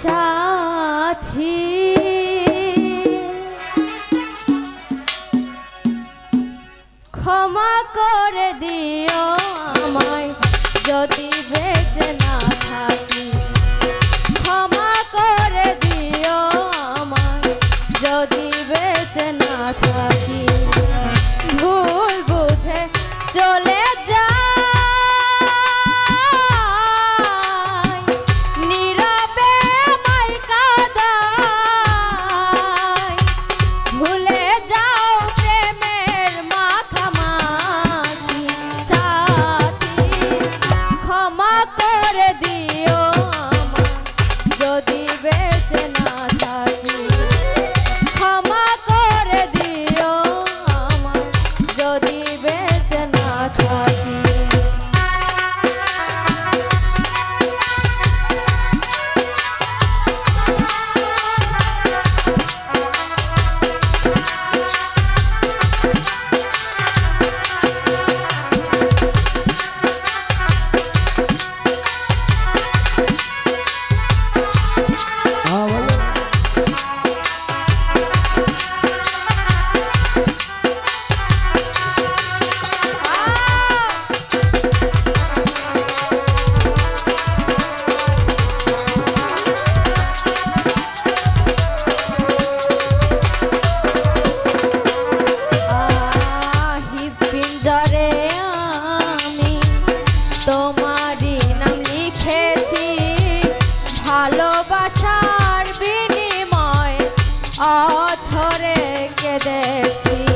সাথী। ক্ষমা করে দিও আমায় যদি অঝরে কেঁদেছি।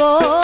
por